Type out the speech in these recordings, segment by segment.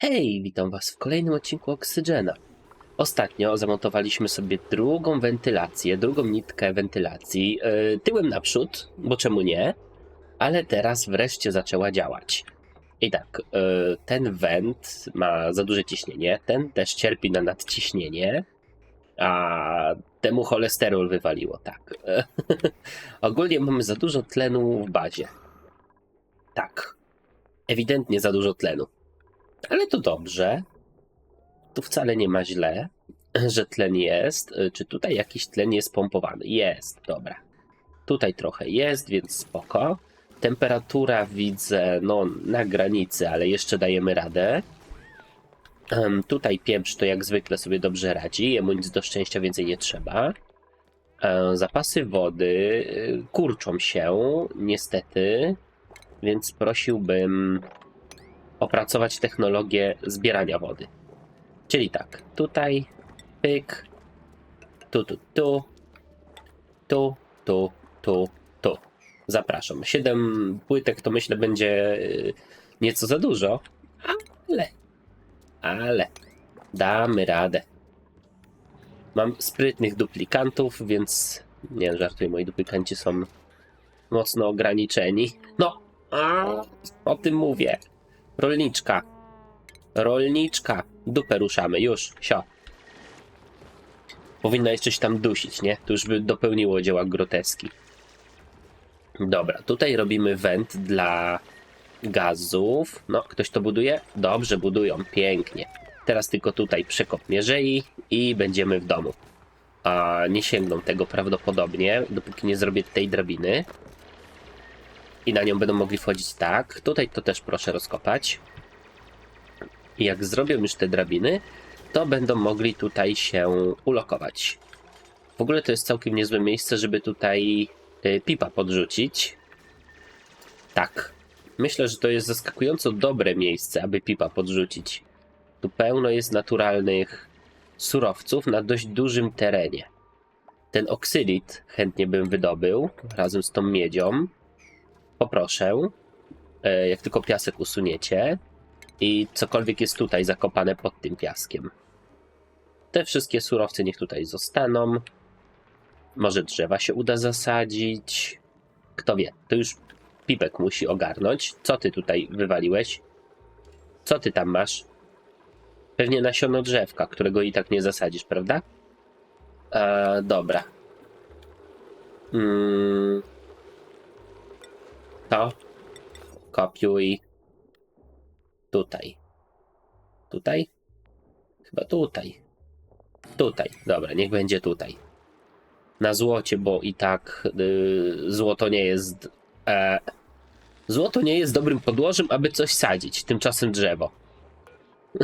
Hej, witam Was w kolejnym odcinku Oksygena. Ostatnio zamontowaliśmy sobie drugą wentylację, drugą nitkę wentylacji, yy, tyłem naprzód, bo czemu nie? Ale teraz wreszcie zaczęła działać. I tak, yy, ten went ma za duże ciśnienie, ten też cierpi na nadciśnienie, a temu cholesterol wywaliło, tak. Ogólnie mamy za dużo tlenu w bazie. Tak, ewidentnie za dużo tlenu. Ale to dobrze. Tu wcale nie ma źle, że tlen jest. Y, Czy tutaj jakiś tlen jest pompowany? Jest, dobra. Tutaj trochę jest, więc spoko. Temperatura widzę, no, na granicy, ale jeszcze dajemy radę. Em, tutaj pieprz to jak zwykle sobie dobrze radzi. Jemu nic do szczęścia więcej nie trzeba. E, Zapasy wody y, kurczą się, niestety, więc prosiłbym opracować technologię zbierania wody. Czyli tak, tutaj, pyk, tu, tu, tu, tu, tu, tu, tu. Zapraszam. Siedem płytek to myślę będzie y, nieco za dużo, ale, ale damy radę. Mam sprytnych duplikantów, więc nie żartuję, moi duplikanci są mocno ograniczeni. No, a, o tym mówię. Rolniczka. Rolniczka. Dupę ruszamy, już, sio. Powinna jeszcze się tam dusić, nie? To już by dopełniło dzieła groteski. Dobra, tutaj robimy went dla gazów. No, ktoś to buduje? Dobrze, budują, pięknie. Teraz tylko tutaj przekop mierzei i będziemy w domu. A nie sięgną tego prawdopodobnie, dopóki nie zrobię tej drabiny i na nią będą mogli wchodzić tak. Tutaj to też proszę rozkopać. I jak zrobią już te drabiny, to będą mogli tutaj się ulokować. W ogóle to jest całkiem niezłe miejsce, żeby tutaj y, pipa podrzucić. Tak. Myślę, że to jest zaskakująco dobre miejsce, aby pipa podrzucić. Tu pełno jest naturalnych surowców na dość dużym terenie. Ten oksylit chętnie bym wydobył razem z tą miedzią poproszę, e, jak tylko piasek usuniecie i cokolwiek jest tutaj zakopane pod tym piaskiem. Te wszystkie surowce niech tutaj zostaną. Może drzewa się uda zasadzić. Kto wie, to już Pipek musi ogarnąć. Co ty tutaj wywaliłeś? Co ty tam masz? Pewnie nasiono drzewka, którego i tak nie zasadzisz, prawda? E, dobra. Mm, to kopiuj tutaj. Tutaj? Chyba tutaj. Tutaj. Dobra, niech będzie tutaj. Na złocie, bo i tak y, złoto nie jest. E, złoto nie jest dobrym podłożem, aby coś sadzić. Tymczasem drzewo.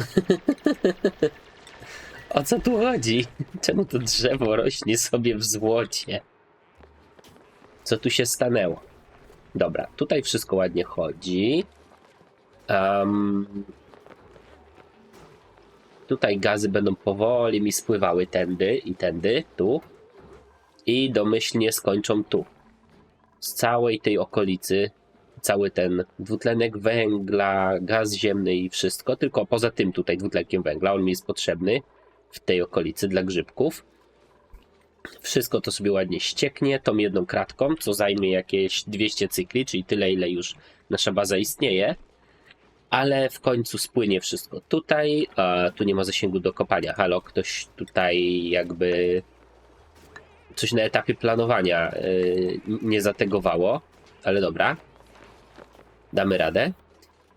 o co tu chodzi? Czemu to drzewo rośnie sobie w złocie? Co tu się stanęło? Dobra, tutaj wszystko ładnie chodzi. Em, tutaj gazy będą powoli mi spływały tędy i tędy, tu. I domyślnie skończą tu. Z całej tej okolicy, cały ten dwutlenek węgla, gaz ziemny i wszystko, tylko poza tym tutaj dwutlenkiem węgla, on mi jest potrzebny w tej okolicy dla grzybków. Wszystko to sobie ładnie ścieknie tą jedną kratką, co zajmie jakieś 200 cykli, czyli tyle, ile już nasza baza istnieje. Ale w końcu spłynie wszystko tutaj. A tu nie ma zasięgu do kopania. Halo, ktoś tutaj jakby coś na etapie planowania yy, nie zategowało. Ale dobra. Damy radę.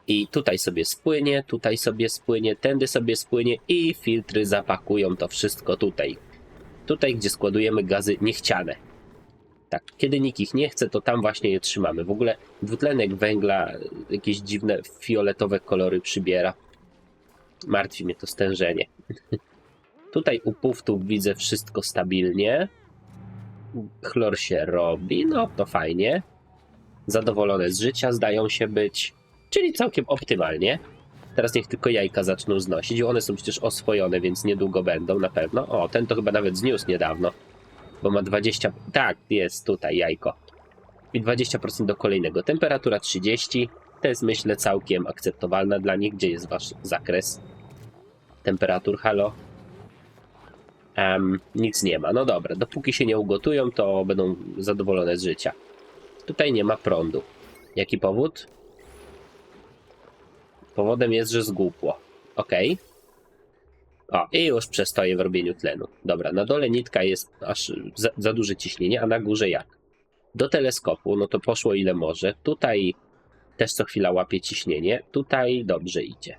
I tutaj sobie spłynie, tutaj sobie spłynie, tędy sobie spłynie i filtry zapakują to wszystko tutaj tutaj, gdzie składujemy gazy niechciane. Tak, kiedy nikt ich nie chce, to tam właśnie je trzymamy. W ogóle dwutlenek węgla jakieś dziwne fioletowe kolory przybiera. Martwi mnie to stężenie. tutaj u puftów widzę wszystko stabilnie. Chlor się robi, no to fajnie. Zadowolone z życia zdają się być, czyli całkiem optymalnie. Teraz niech tylko jajka zaczną znosić. One są przecież oswojone, więc niedługo będą na pewno. O, ten to chyba nawet zniósł niedawno. Bo ma 20. Tak, jest tutaj jajko. I 20% do kolejnego. Temperatura 30. To jest myślę całkiem akceptowalna dla nich. Gdzie jest wasz zakres temperatur? Halo? Em, nic nie ma. No dobra, dopóki się nie ugotują, to będą zadowolone z życia. Tutaj nie ma prądu. Jaki powód? Powodem jest, że zgłupło. Okej. O, i już przestoję w robieniu tlenu. Dobra, na dole nitka jest aż za, za duże ciśnienie, a na górze jak? Do teleskopu, no to poszło ile może. Tutaj też co chwila łapie ciśnienie. Tutaj dobrze idzie.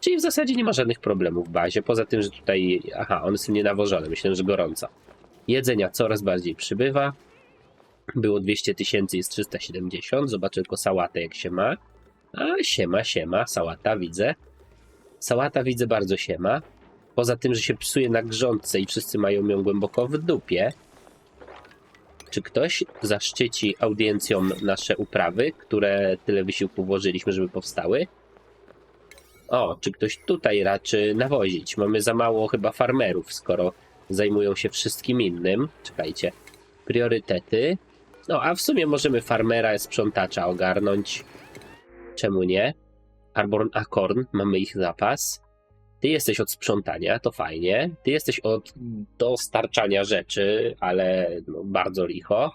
Czyli w zasadzie nie ma żadnych problemów w bazie, poza tym, że tutaj, aha, one są nienawożone, myślę, że gorąco. Jedzenia coraz bardziej przybywa. Było 200 tysięcy, jest 370. Zobaczę tylko sałatę, jak się ma. A, siema, siema, sałata widzę. Sałata widzę bardzo siema. Poza tym, że się psuje na grządce i wszyscy mają ją głęboko w dupie. Czy ktoś zaszczyci audiencją nasze uprawy, które tyle wysiłku włożyliśmy, żeby powstały? O, czy ktoś tutaj raczy nawozić? Mamy za mało chyba farmerów, skoro zajmują się wszystkim innym. Czekajcie. Priorytety. No, a w sumie możemy farmera, sprzątacza ogarnąć. Czemu nie? Arborn Akorn, mamy ich zapas. Ty jesteś od sprzątania, to fajnie. Ty jesteś od dostarczania rzeczy, ale no, bardzo licho.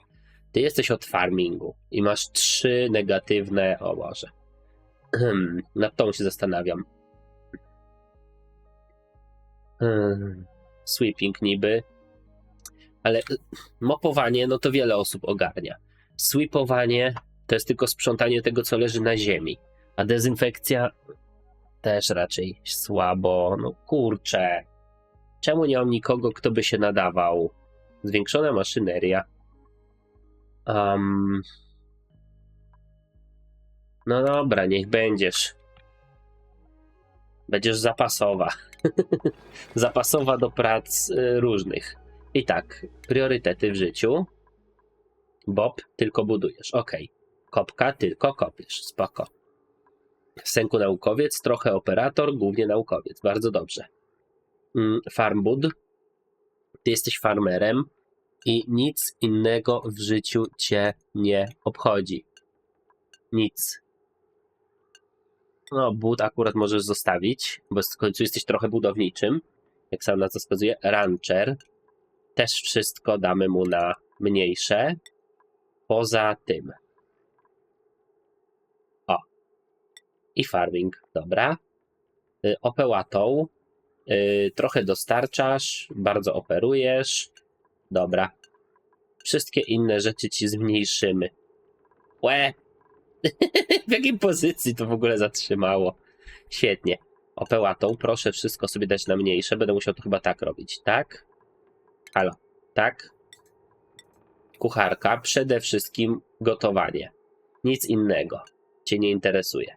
Ty jesteś od farmingu i masz trzy negatywne. O Boże. Nad tą się zastanawiam. Sweeping niby. Ale mopowanie, no to wiele osób ogarnia. Sweepowanie to jest tylko sprzątanie tego, co leży na ziemi. A dezynfekcja też raczej słabo. No kurczę. Czemu nie mam nikogo, kto by się nadawał? Zwiększona maszyneria. Um, no dobra, niech będziesz. Będziesz zapasowa. zapasowa do prac y, różnych. I tak, priorytety w życiu. Bob, tylko budujesz. Ok. Kopka, tylko kopiesz. Spoko. Senku naukowiec, trochę operator, głównie naukowiec. Bardzo dobrze. Mm, Farmbud. Ty jesteś farmerem i nic innego w życiu cię nie obchodzi. Nic. No, bud akurat możesz zostawić, bo w końcu jesteś trochę budowniczym. Jak sam na to wskazuje. Rancher. Też wszystko damy mu na mniejsze. Poza tym. O. I farming, dobra. Y, Opełatą. Y, Trochę dostarczasz, bardzo operujesz. Dobra. Wszystkie inne rzeczy ci zmniejszymy. Łe! w jakiej pozycji to w ogóle zatrzymało? Świetnie. Opełatą, proszę wszystko sobie dać na mniejsze. Będę musiał to chyba tak robić, tak? Halo, tak? Kucharka, przede wszystkim gotowanie. Nic innego cię nie interesuje.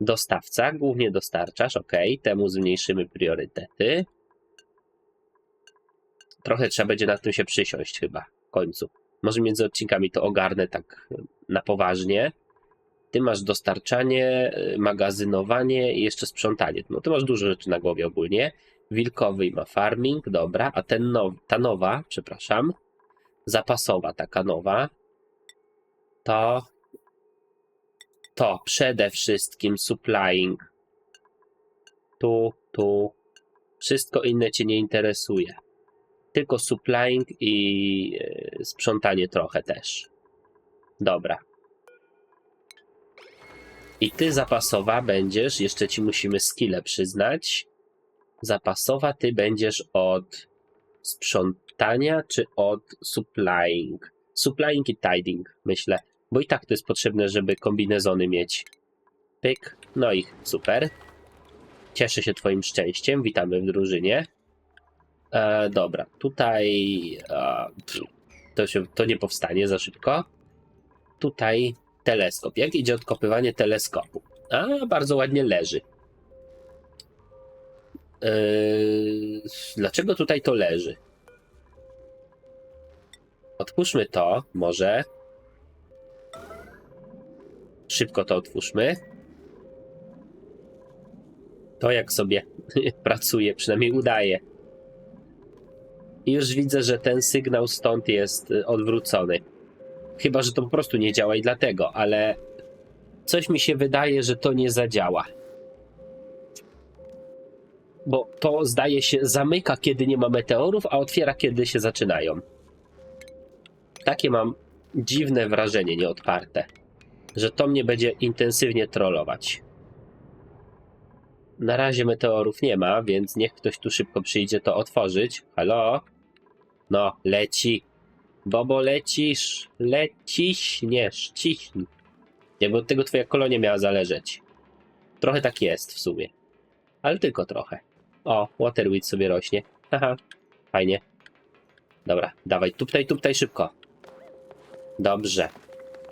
Dostawca, głównie dostarczasz, ok, temu zmniejszymy priorytety. Trochę trzeba będzie nad tym się przysiąść chyba w końcu. Może między odcinkami to ogarnę tak na poważnie. Ty masz dostarczanie, y, magazynowanie i jeszcze sprzątanie. No ty masz dużo rzeczy na głowie ogólnie. Wilkowy ma farming, dobra, a ten now, ta nowa, przepraszam, zapasowa taka nowa, to to przede wszystkim supplying. Tu, tu. Wszystko inne cię nie interesuje. Tylko supplying i e, sprzątanie trochę też. Dobra. I ty zapasowa będziesz, jeszcze ci musimy skille przyznać. Zapasowa ty będziesz od sprzątania czy od supplying? Supplying i tiding, myślę. Bo i tak to jest potrzebne, żeby kombinezony mieć. Pyk. No i super. Cieszę się twoim szczęściem. Witamy w drużynie. E, dobra, tutaj e, to, się, to nie powstanie za szybko. Tutaj teleskop. Jak idzie odkopywanie teleskopu? A, bardzo ładnie leży. E, dlaczego tutaj to leży? Otwórzmy to, może. Szybko to otwórzmy. To jak sobie pracuje, przynajmniej udaje. I już widzę, że ten sygnał stąd jest y, odwrócony. Chyba, że to po prostu nie działa i dlatego, ale coś mi się wydaje, że to nie zadziała. Bo to zdaje się zamyka, kiedy nie ma meteorów, a otwiera, kiedy się zaczynają. Takie mam dziwne wrażenie nieodparte, że to mnie będzie intensywnie trollować. Na razie meteorów nie ma, więc niech ktoś tu szybko przyjdzie to otworzyć. Halo? No, leci. Bobo, lecisz. Leciś. Nie, ściśnij. Jakby od tego twoja kolonia miała zależeć. Trochę tak jest w sumie. Ale tylko trochę. O, Waterweed sobie rośnie. Haha, fajnie. Dobra, dawaj, tuptaj, tuptaj szybko. Dobrze.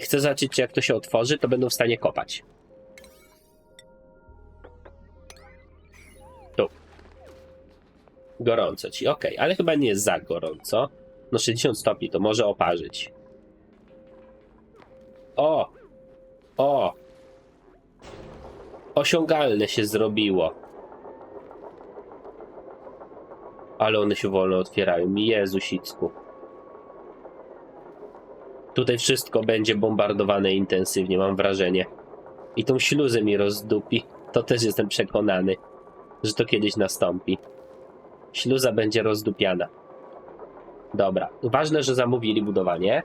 Chcę zobaczyć, czy jak to się otworzy, to będą w stanie kopać. Tu. Gorąco ci, okej, ale chyba nie jest za gorąco. No 60 stopni, to może oparzyć. O! O! Osiągalne się zrobiło. Ale one się wolno otwierają. Jezusicku. Tutaj wszystko będzie bombardowane intensywnie, mam wrażenie. I tą śluzę mi rozdupi. To też jestem przekonany, że to kiedyś nastąpi. Śluza będzie rozdupiana. Dobra. Ważne, że zamówili budowanie.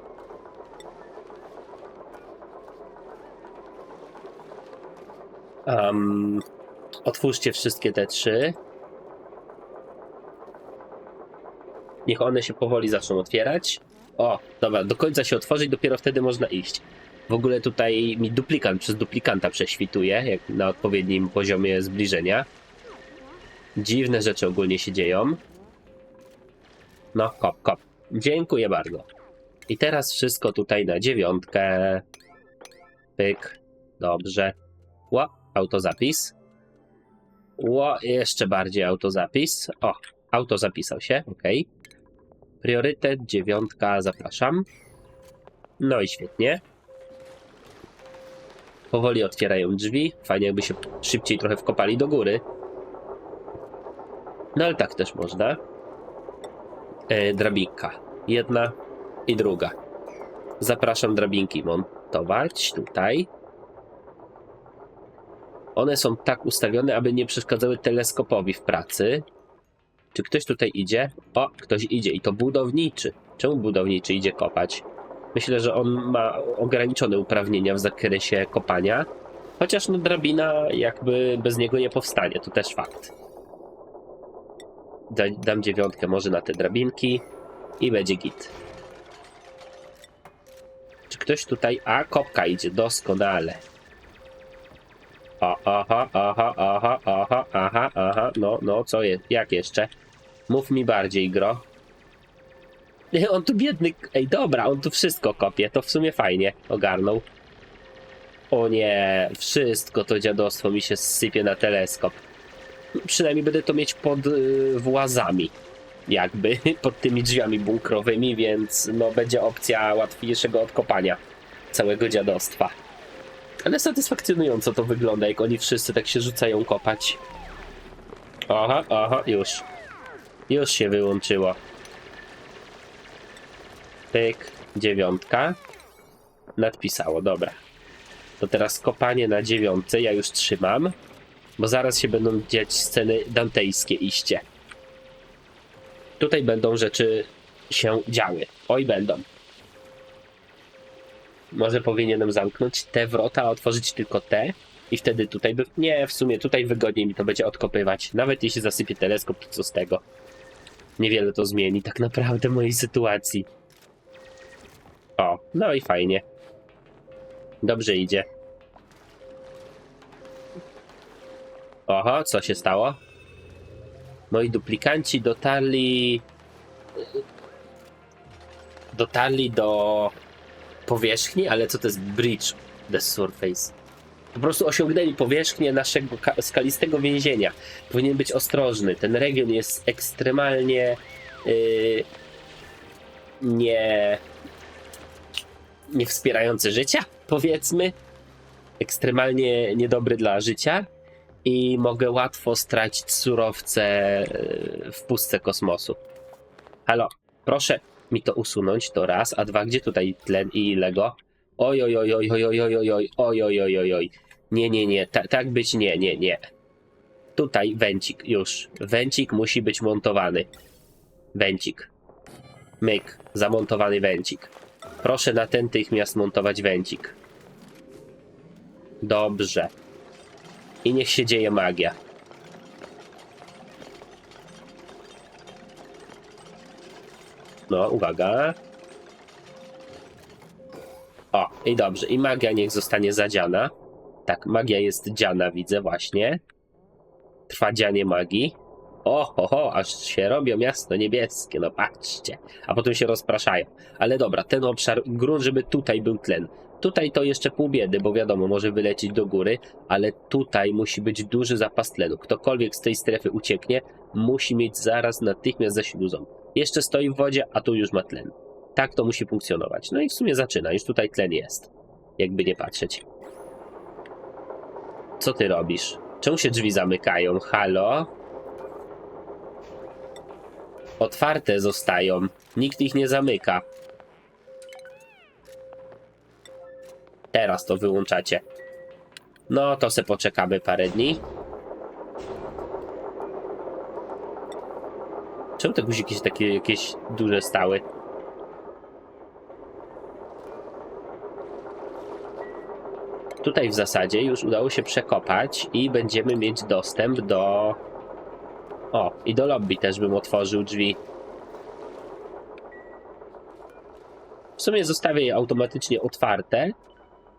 Um, otwórzcie wszystkie te trzy. Niech one się powoli zaczną otwierać. O, dobra, do końca się otworzyć, dopiero wtedy można iść. W ogóle tutaj mi duplikant przez duplikanta prześwituje, jak na odpowiednim poziomie zbliżenia. Dziwne rzeczy ogólnie się dzieją. No, kop, kop. Dziękuję bardzo. I teraz wszystko tutaj na dziewiątkę. Pyk. Dobrze. Ło, autozapis. Ło, jeszcze bardziej autozapis. O, auto zapisał się, ok. Priorytet, dziewiątka, zapraszam. No i świetnie. Powoli otwierają drzwi. Fajnie, jakby się szybciej trochę wkopali do góry. No ale tak też można. E, drabinka. Jedna i druga. Zapraszam drabinki montować tutaj. One są tak ustawione, aby nie przeszkadzały teleskopowi w pracy. Czy ktoś tutaj idzie? O, ktoś idzie i to budowniczy. Czemu budowniczy idzie kopać? Myślę, że on ma ograniczone uprawnienia w zakresie kopania. Chociaż no drabina jakby bez niego nie powstanie, to też fakt. Da, dam dziewiątkę może na te drabinki i będzie git. Czy ktoś tutaj... A, kopka idzie, doskonale. O, aha, aha, aha, aha, aha, aha, no, no, co jest, jak jeszcze? Mów mi bardziej, gro. On tu biedny, ej, dobra, on tu wszystko kopie, to w sumie fajnie ogarnął. O nie, wszystko to dziadostwo mi się sypie na teleskop. Przynajmniej będę to mieć pod y, włazami, jakby, pod tymi drzwiami bunkrowymi, więc no będzie opcja łatwiejszego odkopania całego dziadostwa. Ale satysfakcjonująco to wygląda, jak oni wszyscy tak się rzucają kopać. Aha, aha, już. Już się wyłączyło. Pyk, dziewiątka. Nadpisało, dobra. To teraz kopanie na dziewiątce, ja już trzymam. Bo zaraz się będą dziać sceny dantejskie iście. Tutaj będą rzeczy się działy. Oj, będą. Może powinienem zamknąć te wrota, a otworzyć tylko te. I wtedy tutaj by. Nie, w sumie tutaj wygodniej mi to będzie odkopywać. Nawet jeśli zasypię teleskop, to co z tego? Niewiele to zmieni tak naprawdę mojej sytuacji. O, no i fajnie. Dobrze idzie. Oho, co się stało? Moi duplikanci dotarli. Dotarli do powierzchni, ale co to jest bridge the surface? Po prostu osiągnęli powierzchnię naszego ka- skalistego więzienia. Powinien być ostrożny. Ten region jest ekstremalnie yy, nie nie wspierający życia, powiedzmy. Ekstremalnie niedobry dla życia i mogę łatwo stracić surowce yy, w pustce kosmosu. Halo, proszę mi to usunąć, to raz, a dwa, gdzie tutaj tlen i Lego? Oj, oj, oj, oj, oj, oj, oj, oj, oj, oj, oj, oj, oj. Nie, nie, nie, Ta, tak być nie, nie, nie. Tutaj węcik, już. Węcik musi być montowany. Węcik. Myk, zamontowany węcik. Proszę natychmiast montować węcik. Dobrze. I niech się dzieje magia. No, uwaga. I dobrze. I magia niech zostanie zadziana. Tak, magia jest dziana, widzę właśnie. Trwa dzianie magii. O, ho, ho, aż się robią miasto niebieskie, no patrzcie. A potem się rozpraszają. Ale dobra, ten obszar, grunt, żeby tutaj był tlen. Tutaj to jeszcze pół biedy, bo wiadomo, może wylecieć do góry, ale tutaj musi być duży zapas tlenu. Ktokolwiek z tej strefy ucieknie, musi mieć zaraz natychmiast za śluzą. Jeszcze stoi w wodzie, a tu już ma tlen. Tak to musi funkcjonować. No i w sumie zaczyna, już tutaj tlen jest. Jakby nie patrzeć. Co ty robisz? Czemu się drzwi zamykają? Halo? Otwarte zostają. Nikt ich nie zamyka. Teraz to wyłączacie. No to se poczekamy parę dni. Czemu te guziki się takie jakieś duże stały? Tutaj w zasadzie już udało się przekopać i będziemy mieć dostęp do... O, i do lobby też bym otworzył drzwi. W sumie zostawię je automatycznie otwarte,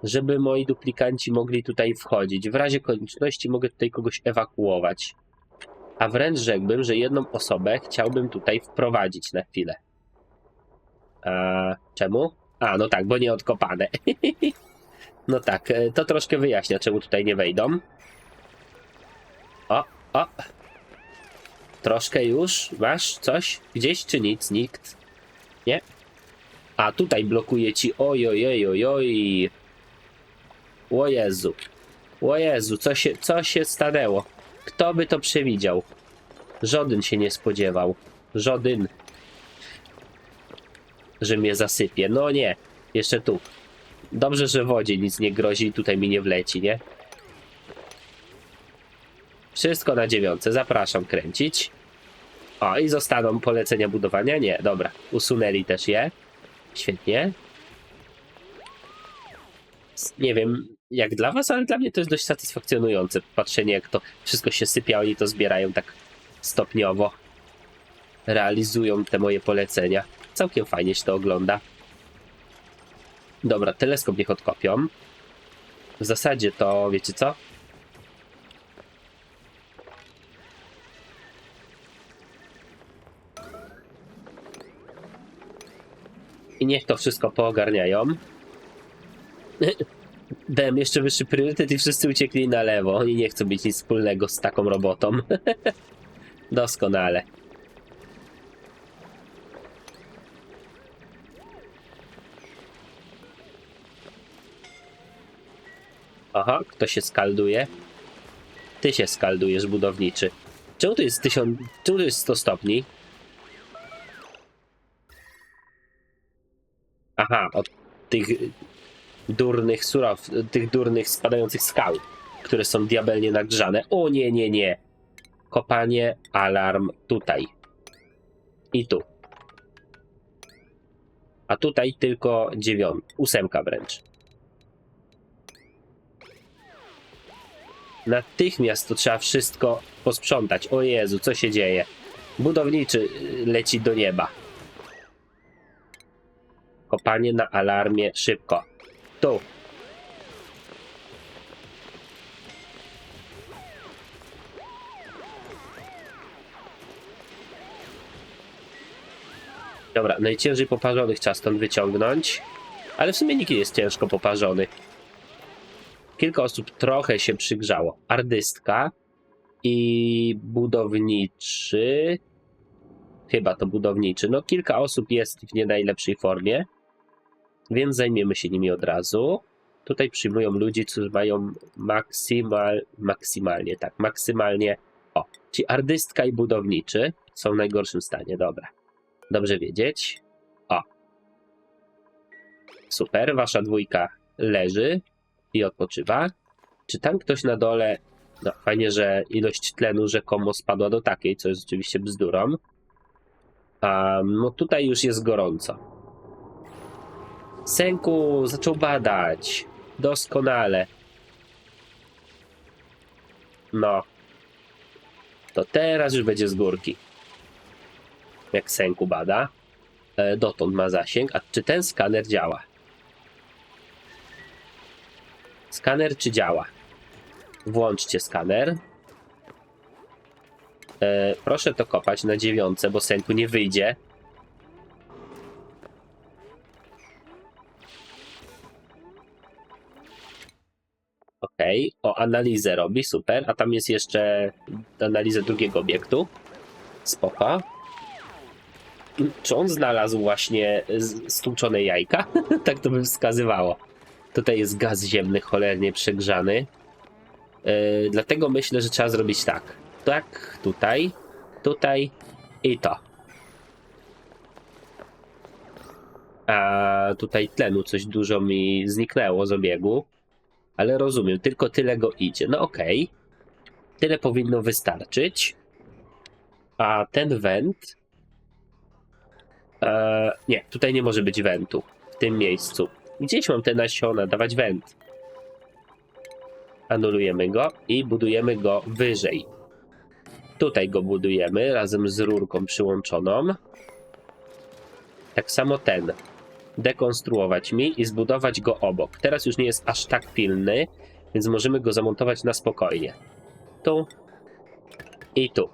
żeby moi duplikanci mogli tutaj wchodzić. W razie konieczności mogę tutaj kogoś ewakuować. A wręcz rzekłbym, że jedną osobę chciałbym tutaj wprowadzić na chwilę. A, czemu? A, no tak, bo nie odkopane. no tak, e, to troszkę wyjaśnia, czemu tutaj nie wejdą. O, o. Troszkę już. Masz coś? Gdzieś czy nic? Nikt? Nie? A tutaj blokuje ci. Oj, oj, oj, oj, oj. O Jezu. O Jezu, co się, co się stanęło? Kto by to przewidział? Żaden się nie spodziewał. Żaden. Że mnie zasypie. No nie. Jeszcze tu. Dobrze, że wodzie nic nie grozi i tutaj mi nie wleci, nie? Wszystko na dziewiątce. Zapraszam kręcić. O, i zostaną polecenia budowania? Nie, dobra. Usunęli też je. Świetnie. Nie wiem, jak dla was, ale dla mnie to jest dość satysfakcjonujące. Patrzenie, jak to wszystko się sypia, oni to zbierają tak stopniowo. Realizują te moje polecenia. Całkiem fajnie się to ogląda. Dobra, teleskop niech odkopią. W zasadzie to, wiecie co? I niech to wszystko poogarniają. Dałem jeszcze wyższy priorytet i wszyscy uciekli na lewo. Oni nie chcą mieć nic wspólnego z taką robotą. Doskonale. Aha, kto się skalduje? Ty się skaldujesz, budowniczy. Czemu to jest 1000... Czemu to jest 100 stopni? Aha, od tych durnych surow, tych durnych spadających skał, które są diabelnie nagrzane. O nie, nie, nie. Kopanie, alarm tutaj. I tu. A tutaj tylko dziewiąt, ósemka wręcz. Natychmiast to trzeba wszystko posprzątać. O Jezu, co się dzieje? Budowniczy y, leci do nieba. Kopanie na alarmie szybko. Tu. Dobra, najciężej poparzonych trzeba stąd wyciągnąć. Ale w sumie nikt nie jest ciężko poparzony. Kilka osób trochę się przygrzało. Ardystka i budowniczy. Chyba to budowniczy. No, kilka osób jest w nie najlepszej formie więc zajmiemy się nimi od razu. Tutaj przyjmują ludzi, którzy mają maksymal, maksymalnie, tak, maksymalnie. O, ci ardystka i budowniczy są w najgorszym stanie, dobra. Dobrze wiedzieć. O. Super, wasza dwójka leży i odpoczywa. Czy tam ktoś na dole. No, fajnie, że ilość tlenu rzekomo spadła do takiej, co jest oczywiście bzdurą. A no tutaj już jest gorąco. Senku zaczął badać. Doskonale. No. To teraz już będzie z górki. Jak Senku bada. E, dotąd ma zasięg. A czy ten skaner działa? Skaner czy działa? Włączcie skaner. E, proszę to kopać na dziewiątce, bo Senku nie wyjdzie. Okej, o analizę robi, super. A tam jest jeszcze analiza drugiego obiektu. Spoko. Czy on znalazł właśnie stłuczone jajka? tak to by wskazywało. Tutaj jest gaz ziemny cholernie przegrzany. Yy, dlatego myślę, że trzeba zrobić tak. Tak, tutaj, tutaj i to. A tutaj tlenu coś dużo mi zniknęło z obiegu. Ale rozumiem, tylko tyle go idzie. No okej. Tyle powinno wystarczyć. A ten węd. E, nie, tutaj nie może być wentu. W tym miejscu. Gdzieś mam te nasiona, dawać węd. Anulujemy go i budujemy go wyżej. Tutaj go budujemy razem z rurką przyłączoną. Tak samo ten. Dekonstruować mi i zbudować go obok. Teraz już nie jest aż tak pilny, więc możemy go zamontować na spokojnie. Tu i tu.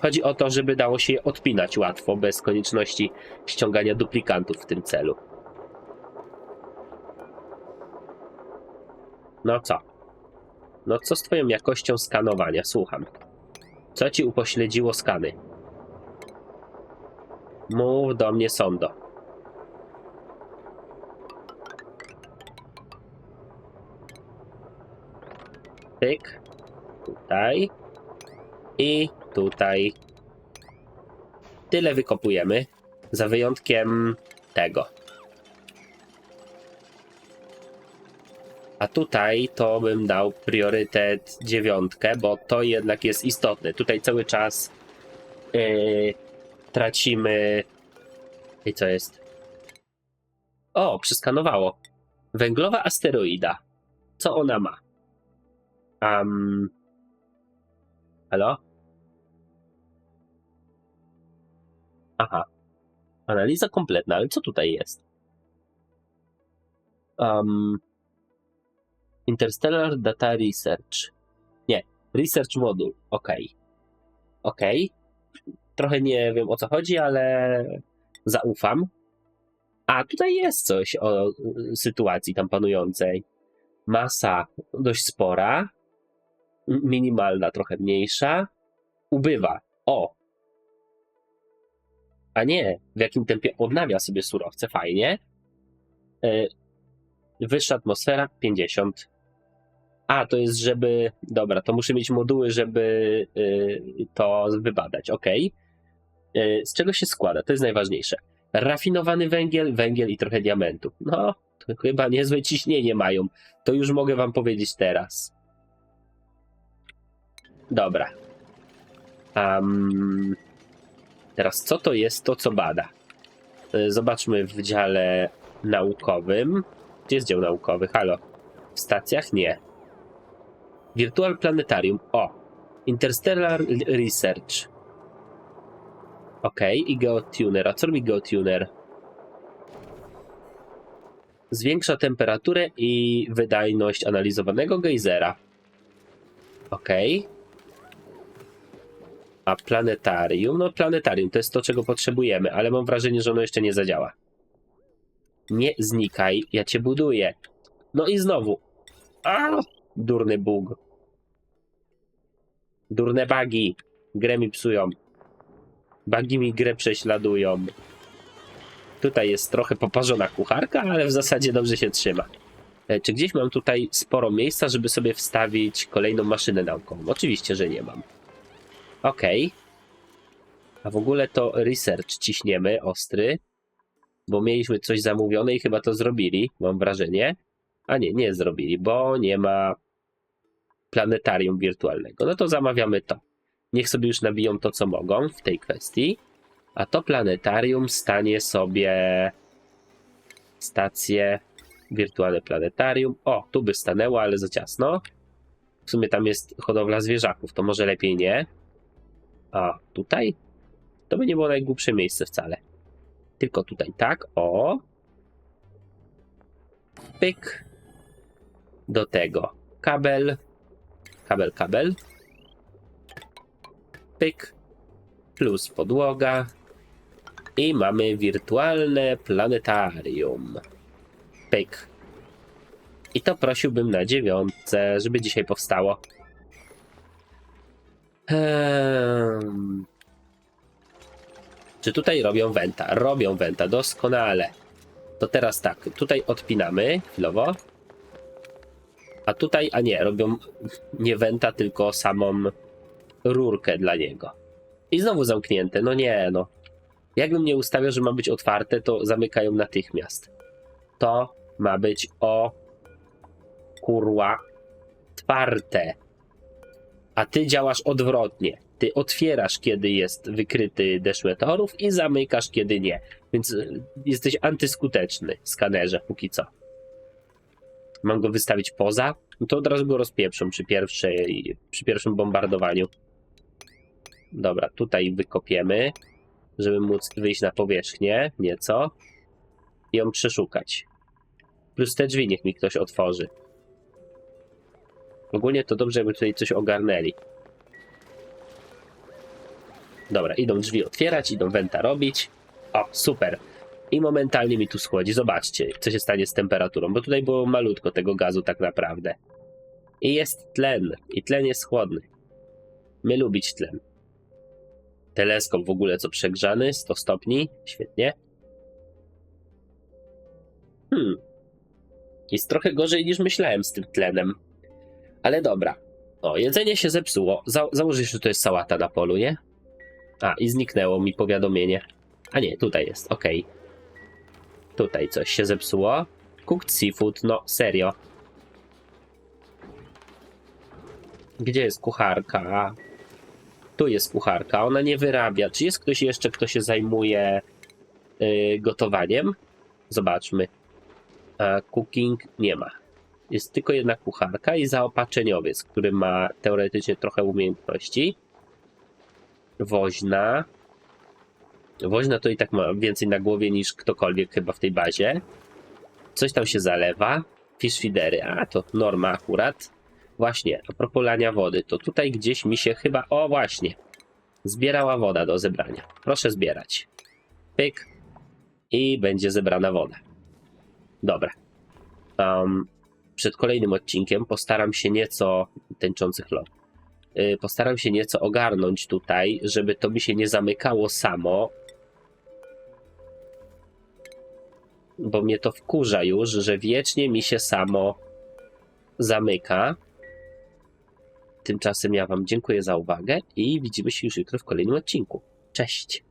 Chodzi o to, żeby dało się je odpinać łatwo, bez konieczności ściągania duplikantów w tym celu. No co? No co z twoją jakością skanowania? Słucham. Co ci upośledziło skany? Mów do mnie, Sondo. Pyk. Tutaj. I tutaj. Tyle wykopujemy. Za wyjątkiem tego. A tutaj to bym dał priorytet dziewiątkę, bo to jednak jest istotne. Tutaj cały czas yy, tracimy. I co jest? O, przeskanowało. Węglowa asteroida. Co ona ma? Um. Halo? Aha. Analiza kompletna, ale co tutaj jest? Um. Interstellar Data Research. Nie, Research Module. Ok. Ok. Trochę nie wiem o co chodzi, ale zaufam. A tutaj jest coś o sytuacji tam panującej. Masa dość spora, minimalna, trochę mniejsza. Ubywa. O! A nie, w jakim tempie odnawia sobie surowce, fajnie. Y, Wyższa atmosfera 50. A, to jest, żeby. Dobra, to muszę mieć moduły, żeby y, to wybadać. Ok. Z czego się składa? To jest najważniejsze. Rafinowany węgiel, węgiel i trochę diamentów. No, to chyba niezłe ciśnienie mają. To już mogę wam powiedzieć teraz. Dobra. Am, teraz, co to jest to, co bada? Y, Zobaczmy w dziale naukowym. Gdzie jest dział naukowy? Halo. W stacjach? Nie. Virtual Planetarium. O. Interstellar Research. Ok. I Geotuner. A co robi Geotuner? Zwiększa temperaturę i wydajność analizowanego gejzera. Ok. A planetarium? No, planetarium to jest to, czego potrzebujemy, ale mam wrażenie, że ono jeszcze nie zadziała. Nie znikaj, ja cię buduję. No i znowu. A, durny bóg. Durne bugi. Grę mi psują. Bugi mi grę prześladują. Tutaj jest trochę poparzona kucharka, ale w zasadzie dobrze się trzyma. E, Czy gdzieś mam tutaj sporo miejsca, żeby sobie wstawić kolejną maszynę naukową? Oczywiście, że nie mam. Okej. A w ogóle to research ciśniemy, ostry. bo mieliśmy coś zamówione i chyba to zrobili, mam wrażenie. A nie, nie zrobili, bo nie ma planetarium wirtualnego. No to zamawiamy to. Niech sobie już nabiją to, co mogą w tej kwestii. A to planetarium stanie sobie stację wirtualne planetarium. O, tu by stanęło, ale za ciasno. W sumie tam jest hodowla zwierzaków, to może lepiej nie. A tutaj? To by nie było najgłupsze miejsce wcale. Tylko tutaj tak, o. Pyk. Do tego kabel. Kabel, kabel. Pyk. Plus podłoga. I mamy wirtualne planetarium. Pyk. I to prosiłbym na dziewiątce, żeby dzisiaj powstało. Ehm. Czy tutaj robią wenta? Robią wenta, doskonale. To teraz tak, tutaj odpinamy chwilowo. A tutaj, a nie, robią nie wenta, tylko samą rurkę dla niego. I znowu zamknięte, no nie, no. Jakbym nie ustawiał, że ma być otwarte, to zamykają natychmiast. To ma być o kurwa otwarte. A ty działasz odwrotnie. Ty otwierasz, kiedy jest wykryty deszcz meteorów i zamykasz, kiedy nie. Więc jesteś antyskuteczny, skanerze, póki co. Mam go wystawić poza? No to od razu go rozpieprzą przy, pierwszej, przy pierwszym bombardowaniu. Dobra, tutaj wykopiemy, żeby móc wyjść na powierzchnię nieco i ją przeszukać. Plus te drzwi niech mi ktoś otworzy. Ogólnie to dobrze, jakby tutaj coś ogarnęli. Dobra, idą drzwi otwierać, idą wenta robić. O, super. I momentalnie mi tu schodzi. Zobaczcie, co się stanie z temperaturą, bo tutaj było malutko tego gazu tak naprawdę. I jest tlen. I tlen jest chłodny. My lubić tlen. Teleskop w ogóle co przegrzany, 100 stopni. Świetnie. Hmm. Jest trochę gorzej niż myślałem z tym tlenem. Ale dobra. O, jedzenie się zepsuło. Za założysz, że to jest sałata na polu, nie? A, i zniknęło mi powiadomienie. A nie, tutaj jest, okej. Tutaj coś się zepsuło. Cooked seafood, no serio. Gdzie jest kucharka? Tu jest kucharka, ona nie wyrabia. Czy jest ktoś jeszcze, kto się zajmuje yy, gotowaniem? Zobaczmy. A cooking nie ma. Jest tylko jedna kucharka i zaopatrzeniowiec, który ma teoretycznie trochę umiejętności. Woźna. Woźna to i tak ma więcej na głowie niż ktokolwiek chyba w tej bazie. Coś tam się zalewa. Fish feedery, a to norma akurat. Właśnie, a propos lania wody, to tutaj gdzieś mi się chyba, o właśnie, zbierała woda do zebrania. Proszę zbierać. Pyk. I będzie zebrana woda. Dobra. Um, przed kolejnym odcinkiem postaram się nieco tęczących lot. Yy, postaram się nieco ogarnąć tutaj, żeby to mi się nie zamykało samo. Bo mnie to wkurza już, że wiecznie mi się samo zamyka. Tymczasem ja Wam dziękuję za uwagę i widzimy się już jutro w kolejnym odcinku. Cześć!